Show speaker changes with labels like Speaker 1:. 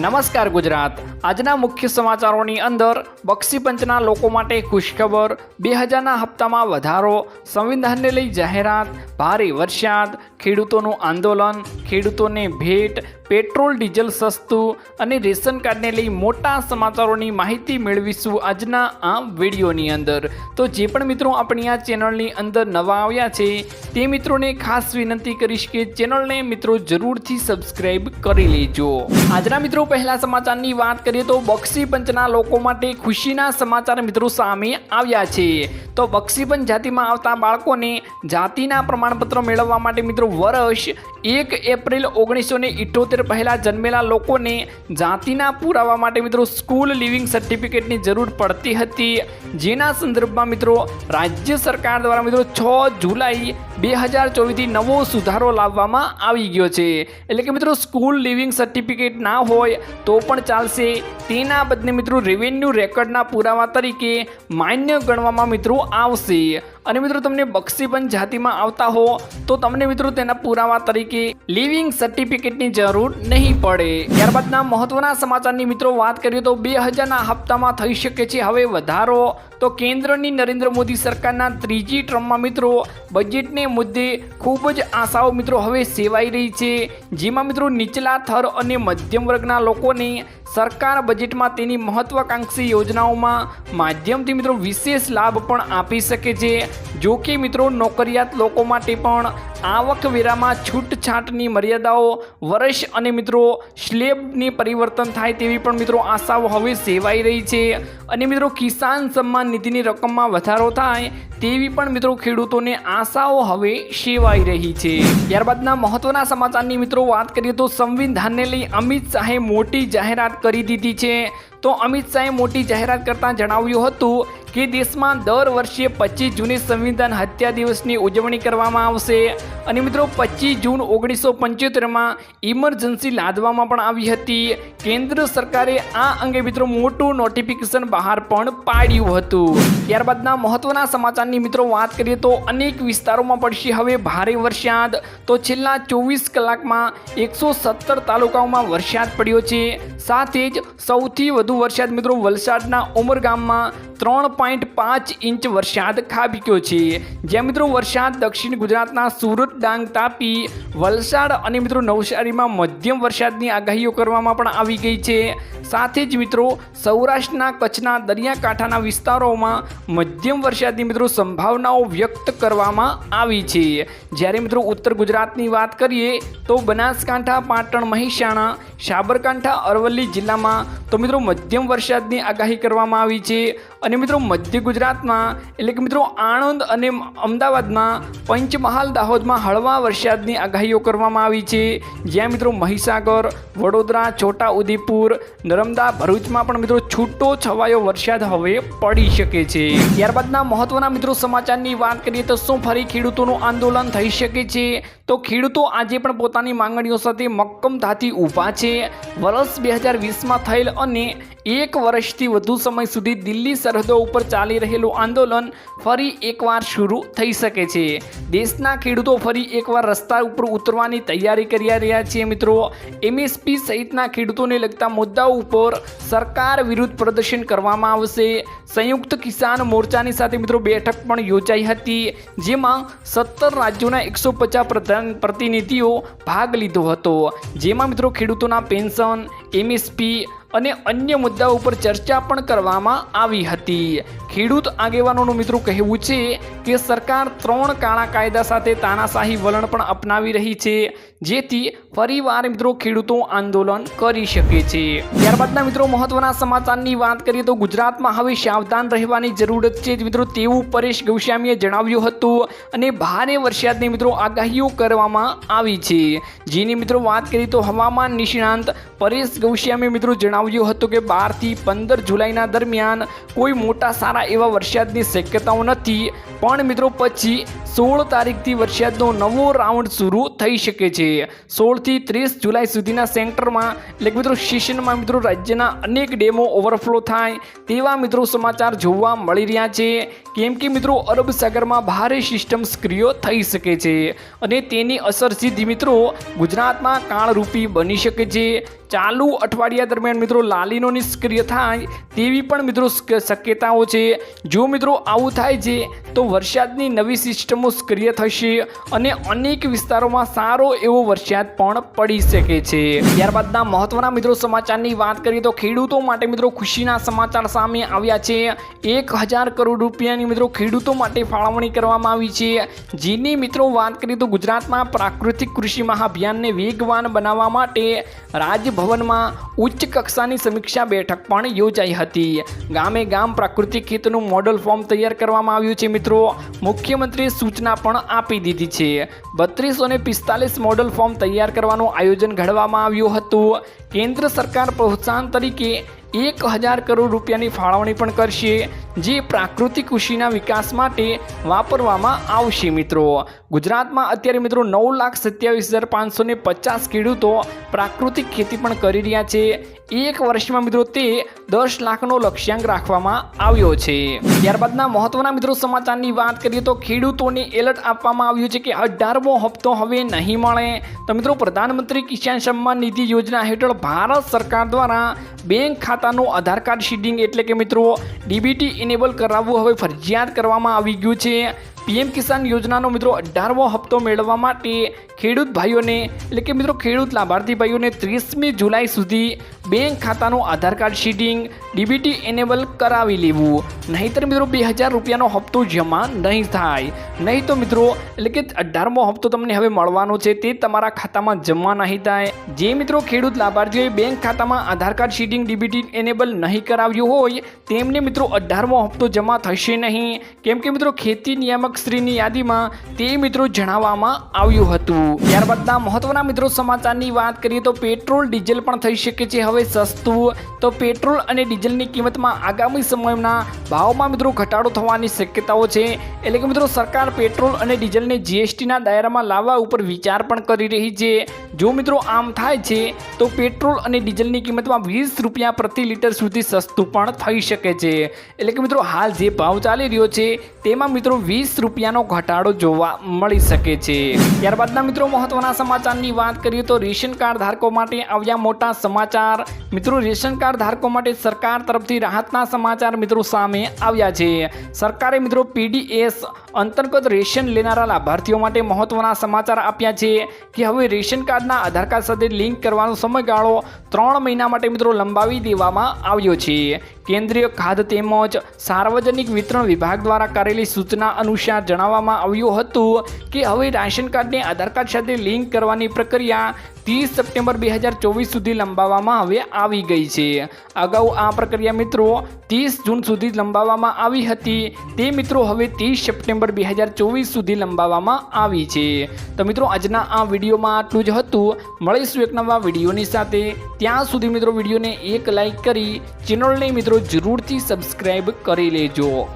Speaker 1: નમસ્કાર ગુજરાત. આજના મુખ્ય સમાચારોની અંદર બક્ષીપંચના લોકો માટે ખુશખબર, બે હજારના હપ્તામાં વધારો, સંવિધાનને લઈ જાહેરાત, ભારે વરસાદ ખેડૂતોનું આંદોલન, ખેડૂતોને ભેટ, પેટ્રોલ, ડીઝલ સસ્તું અને રેશન કાર્ડને લઈ મોટા સમાચારોની માહિતી મેળવીશું આજના આ વિડીયોની અંદર. તો જે પણ મિત્રો આપણી આ ચેનલની અંદર નવા આવ્યા છે, તે મિત્રોને ખાસ વિનંતી કરીશ કે ચેનલને મિત્રો જરૂરથી સબસ્ક્રાઇબ કરી લેજો. આજના મિત્રો પહેલા સમાચારની વાત કરીએ તો બક્ષી પંચના લોકો માટે ખુશીના સમાચાર મિત્રો સામે આવ્યા છે. તો બક્ષીપંચ જાતિમાં આવતા બાળકોને જાતિના પ્રમાણપત્ર મેળવવા માટે મિત્રો વર્ષ એક એપ્રિલ ઓગણીસો ને ઇઠોતેર પહેલાં જન્મેલા લોકોને જાતિના પુરાવા માટે મિત્રો સ્કૂલ લિવિંગ સર્ટિફિકેટની જરૂર પડતી હતી. જેના સંદર્ભમાં મિત્રો રાજ્ય સરકાર દ્વારા મિત્રો છ જુલાઈ બે હજાર ચોવીસથી નવો સુધારો લાવવામાં આવી ગયો છે. એટલે કે મિત્રો સ્કૂલ લિવિંગ સર્ટિફિકેટ ના હોય તો પણ ચાલશે. તેના બદલે મિત્રો રેવન્યુ રેકોર્ડના પુરાવા તરીકે માન્ય ગણવામાં મિત્રો આવશે. અને મિત્રો, તમને બક્ષીબંધ જાતિમાં આવતા હો, તો તમને મિત્રો તેના પુરાવા તરીકે લિવિંગ સર્ટિફિકેટની જરૂર નહીં પડે. ત્યારબાદના મહત્વના સમાચારની મિત્રો વાત કરીએ તો બે હજારના હપ્તામાં થઈ શકે છે હવે વધારો. તો કેન્દ્રની નરેન્દ્ર મોદી સરકારના ત્રીજી ટ્રમમાં મિત્રો બજેટને મુદ્દે ખૂબ જ આશાઓ મિત્રો હવે સેવાઈ રહી છે. જેમાં મિત્રો નીચલા થર અને મધ્યમ વર્ગના લોકોને સરકાર બજેટમાં તેની મહત્વાકાંક્ષી યોજનાઓમાં માધ્યમથી મિત્રો વિશેષ લાભ પણ આપી શકે છે. જો કે મિત્રો નોકરિયાત લોકો માટે પણ આવકવેરામાં છૂટછાટની મર્યાદાઓ વર્ષ અને મિત્રો, સ્લેબની પરિવર્તન થાય તેવી પણ મિત્રો આશાઓ હવે સેવાઈ રહી છે. અને મિત્રો, કિસાન સન્માન નિધિની રકમમાં વધારો થાય તેવી પણ મિત્રો ખેડૂતોને આશાઓ હવે સેવાઈ રહી છે. ત્યારબાદના મહત્વના સમાચારની મિત્રો વાત કરીએ તો સંવિધાનને લઈ અમિત શાહે મોટી જાહેરાત કરી દીધી છે. તો અમિત શાહે મોટી જાહેરાત કરતાં જણાવ્યું હતું કે દેશમાં દર વર્ષે પચીસ જૂને સંવિધાન હત્યા દિવસની ઉજવણી કરવામાં આવશે. અને મિત્રો, પચીસ જૂન ઓગણીસો પંચોતેરમાં ઇમરજન્સી લાદવામાં પણ આવી હતી. કેન્દ્ર સરકારે આ અંગે મિત્રો મોટું નોટિફિકેશન બહાર પણ પાડ્યું હતું. ત્યારબાદના મહત્વના સમાચારની મિત્રો વાત કરીએ તો અનેક વિસ્તારોમાં પડશે હવે ભારે વરસાદ. તો છેલ્લા ચોવીસ કલાકમાં એકસો સત્તર તાલુકાઓમાં વરસાદ પડ્યો છે. સાથે જ સૌથી વધુ વરસાદ મિત્રો વલસાડના ઉમરગામમાં ત્રણ પોઈન્ટ પાંચ ઇંચ વરસાદ ખાબક્યો છે. જ્યાં મિત્રો વરસાદ દક્ષિણ ગુજરાતના સુરત, ડાંગ, તાપી, વલસાડ અને મિત્રો નવસારીમાં મધ્યમ વરસાદની આગાહીઓ કરવામાં પણ આવી ગઈ છે. સાથે જ મિત્રો સૌરાષ્ટ્રના કચ્છના દરિયાકાંઠાના વિસ્તારોમાં મધ્યમ વરસાદની મિત્રો સંભાવનાઓ વ્યક્ત કરવામાં આવી છે. જ્યારે મિત્રો ઉત્તર ગુજરાતની વાત કરીએ તો બનાસકાંઠા, પાટણ, મહેસાણા, સાબરકાંઠા, અરવલ્લી જિલ્લામાં તો મિત્રો મધ્યમ વરસાદની આગાહી કરવામાં આવી છે. અને મિત્રો મધ્ય ગુજરાતમાં, એટલે કે મિત્રો આણંદ અને અમદાવાદમાં, પંચમહાલ દાહોદમાં હળવા વરસાદની આગાહીઓ કરવામાં આવી છે. જ્યાં મિત્રો મહીસાગર, વડોદરા છોટા ઉદેપુર નર્મદા, ભરૂચમાં પણ મિત્રો છૂટો છવાયો વરસાદ હવે પડી શકે છે. ત્યારબાદના મહત્વના મિત્રો સમાચારની વાત કરીએ તો શું ફરી ખેડૂતોનું આંદોલન થઈ શકે છે? તો ખેડૂતો આજે પણ પોતાની માંગણીઓ સાથે મક્કમતાથી ઊભા છે. વર્ષ બે હજાર વીસમાં થયેલ અને એક વર્ષથી વધુ સમય સુધી દિલ્હી સરહદો ઉપર ચાલી રહેલું આંદોલન ફરી એકવાર શરૂ થઈ શકે છે. દેશના ખેડૂતો ફરી એકવાર રસ્તા ઉપર ઉતરવાની તૈયારી કરી રહ્યા છે મિત્રો. એમએસપી સહિતના ખેડૂતોને લગતા મુદ્દાઓ ઉપર સરકાર વિરુદ્ધ પ્રદર્શન કરવામાં આવશે. સંયુક્ત કિસાન મોરચાની સાથે મિત્રો બેઠક પણ યોજાઈ હતી, જેમાં સત્તર રાજ્યોના એકસો પચાસ પ્રતિનિધિઓ ભાગ લીધો હતો. જેમાં મિત્રો ખેડૂતોના પેન્શન એમએસપી અને અન્ય મુદ્દાઓ ઉપર ચર્ચા પણ કરવામાં આવી હતી. ખેડૂત આગેવાનોનું મિત્રો કહેવું છે કે સરકાર ત્રણ કાળા કાયદા સાથે તાનાશાહી વલણ પણ અપનાવી રહી છે, જેથી ફરીવાર મિત્રો ખેડૂતો આંદોલન કરી શકે છે. ત્યારબાદના મિત્રો મહત્વના સમાચારની વાત કરીએ તો ગુજરાતમાં હવે સાવધાન રહેવાની જરૂરત છે મિત્રો તેવું પરેશ ગૌસ્વામીએ જણાવ્યું હતું અને ભારે વરસાદની મિત્રો આગાહીઓ કરવામાં આવી છે. જેની મિત્રો વાત કરીએ તો હવામાન નિષ્ણાંત પરેશ ગૌશ્યામી મિત્રો જણાવ્યું હતું કે બારથી પંદર જુલાઈના દરમિયાન કોઈ મોટા સારા એવા વરસાદની શક્યતાઓ નથી. પણ મિત્રો પછી સોળ તારીખથી વરસાદનો નવો રાઉન્ડ શરૂ થઈ શકે છે. સોળથી ત્રીસ જુલાઈ સુધીના સેન્ટરમાં, એટલે મિત્રો સેશનમાં મિત્રો રાજ્યના અનેક ડેમો ઓવરફ્લો થાય તેવા મિત્રો સમાચાર જોવા મળી રહ્યા છે. કેમ કે મિત્રો અરબ સાગરમાં ભારે સિસ્ટમ સક્રિય થઈ શકે છે અને તેની અસર સીધી મિત્રો ગુજરાતમાં કાળરૂપી બની શકે છે. ચાલુ અઠવાડિયા દરમિયાન મિત્રો લાલીનો નિષ્ક્રિય થાય તેવી પણ મિત્રો શક્યતાઓ છે. જો મિત્રો આવું થાય છે, તો વરસાદની નવી સિસ્ટમો સક્રિય થશે અને અનેક વિસ્તારોમાં સારો એવો વરસાદ પણ પડી શકે છે. ત્યારબાદના મહત્વના મિત્રો સમાચારની વાત કરીએ તો ખેડૂતો માટે મિત્રો ખુશીના સમાચાર સામે આવ્યા છે. એક હજાર કરોડ રૂપિયાની મિત્રો ખેડૂતો માટે ફાળવણી કરવામાં આવી છે. જેની મિત્રો વાત કરીએ તો ગુજરાતમાં પ્રાકૃતિક કૃષિ મહાભિયાનને વેગવાન બનાવવા માટે રાજભવનમાં ઉચ્ચ કક્ષાની સમીક્ષા બેઠક પણ યોજાઈ હતી. ગામે ગામ પ્રાકૃતિક હિતનું મોડલ ફોર્મ તૈયાર કરવામાં આવ્યું છે મિત્રો. મુખ્યમંત્રીએ સૂચના પણ આપી દીધી છે. બત્રીસો ને પિસ્તાલીસ મોડલ ફોર્મ તૈયાર કરવાનું આયોજન ઘડવામાં આવ્યું હતું. કેન્દ્ર સરકાર પ્રોત્સાહન તરીકે એક હજાર કરોડ રૂપિયાની ફાળવણી પણ કરશે, જે પ્રાકૃતિક કૃષિના વિકાસ માટે વાપરવામાં આવશે મિત્રો. ગુજરાતમાં અત્યારે મિત્રો નવ લાખ સત્યાવીસ હજાર પાંચસો ને પચાસ ખેડૂતો પ્રાકૃતિક ખેતી પણ કરી રહ્યા છે. એક વર્ષમાં મિત્રો તે દસ લાખનો લક્ષ્યાંક રાખવામાં આવ્યો છે. ત્યારબાદના મહત્વના મિત્રો સમાચારની વાત કરીએ તો ખેડૂતોને એલર્ટ આપવામાં આવ્યું છે કે અઢારમો હપ્તો હવે નહીં મળે. તો મિત્રો પ્રધાનમંત્રી કિસાન સન્માન નિધિ યોજના હેઠળ ભારત સરકાર દ્વારા બેંક ખાતાનું આધાર કાર્ડ શીડિંગ એટલે કે મિત્રો ડીબીટી ઇનેબલ કરાવવું હવે ફરજિયાત કરવામાં આવી ગયું છે. પીએમ કિસાન યોજનાનો મિત્રો અઢારમો હપ્તો મેળવવા માટે ખેડૂત ભાઈઓને, એટલે કે મિત્રો ખેડૂત લાભાર્થી ભાઈઓને ત્રીસમી જુલાઈ સુધી બેંક ખાતાનું Aadhaar card seeding, DBT enable કરાવી લેવું. નહીંતર મિત્રો બે હજાર રૂપિયાનો હપ્તો જમા નહીં થાય. નહીં તો મિત્રો, એટલે કે અઢારમો હપ્તો તમને હવે મળવાનો છે, તે તમારા ખાતામાં જમા નહીં થાય. જે મિત્રો ખેડૂત લાભાર્થીઓએ બેંક ખાતામાં Aadhaar card seeding, DBT enable નહીં કરાવ્યું હોય, તેમને મિત્રો અઢારમો હપ્તો જમા થશે નહીં. કેમ કે મિત્રો ખેતી નિયામક શ્રીની યાદીમાં તે મિત્રો જણાવવામાં આવ્યું હતું. ત્યારબાદના મહત્વના મિત્રો સમાચારની વાત કરીએ તો પેટ્રોલ, ડીઝલ પણ થઈ શકે છે. હવે સસ્તું તો પેટ્રોલ અને ડીઝલની કિંમતમાં આગામી સમયના ભાવમાં મિત્રો ઘટાડો થવાની શક્યતાઓ છે. એટલે કે મિત્રો સરકાર પેટ્રોલ અને ડીઝલને જીએસટીના દાયરામાં લાવવા ઉપર વિચાર પણ કરી રહી છે. જો મિત્રો આમ થાય છે, તો પેટ્રોલ અને ડીઝલની કિંમતમાં વીસ રૂપિયા પ્રતિ લીટર સુધી સસ્તું પણ થઈ શકે છે. એટલે કે મિત્રો હાલ જે ભાવ ચાલી રહ્યો છે, તેમાં મિત્રો વીસ રૂપિયાનો ઘટાડો જોવા મળી શકે છે. ત્યારબાદના મિત્રો, મહત્વના સમાચારની વાત કરીએ તો રેશન કાર્ડ ધારકો માટે આવ્યા મોટા સમાચાર. મિત્રો, રેશન કાર્ડ ધારકો માટે સરકાર તરફથી રાહતના સમાચાર મિત્રો સામે આવ્યા છે. સરકારે મિત્રો પીડીએસ અંતર્ગત રેશન લેનારા લાભાર્થીઓ માટે મહત્વના સમાચાર આપ્યા છે કે હવે રેશન કાર્ડના આધાર કાર્ડ સાથે લિંક કરવાનો સમયગાળો ત્રણ મહિના માટે મિત્રો લંબાવી દેવામાં આવ્યો છે. કેન્દ્રીય ખાદ્ય તેમજ સાર્વજનિક વિતરણ વિભાગ દ્વારા કરેલી સૂચના અનુસાર જણાવવામાં આવ્યું હતું કે હવે રાશન કાર્ડને આધાર કાર્ડ સાથે લિંક કરવાની પ્રક્રિયા ત્રીસ સપ્ટેમ્બર બે હજાર ચોવીસ સુધી લંબાવવામાં હવે આવી ગઈ છે. અગાઉ આ પ્રક્રિયા મિત્રો ત્રીસ જૂન સુધી લંબાવવામાં આવી હતી. તે મિત્રો હવે ત્રીસ સપ્ટેમ્બર બે હજાર ચોવીસ સુધી લંબાવવામાં આવી છે. તો મિત્રો આજના આ વિડીયોમાં આટલું જ હતું. મળીશું એક નવા વિડીયોની સાથે. ત્યાં સુધી મિત્રો વિડીયોને એક લાઈક કરી, ચેનલને મિત્રો જરૂરથી સબસ્ક્રાઈબ કરી લેજો.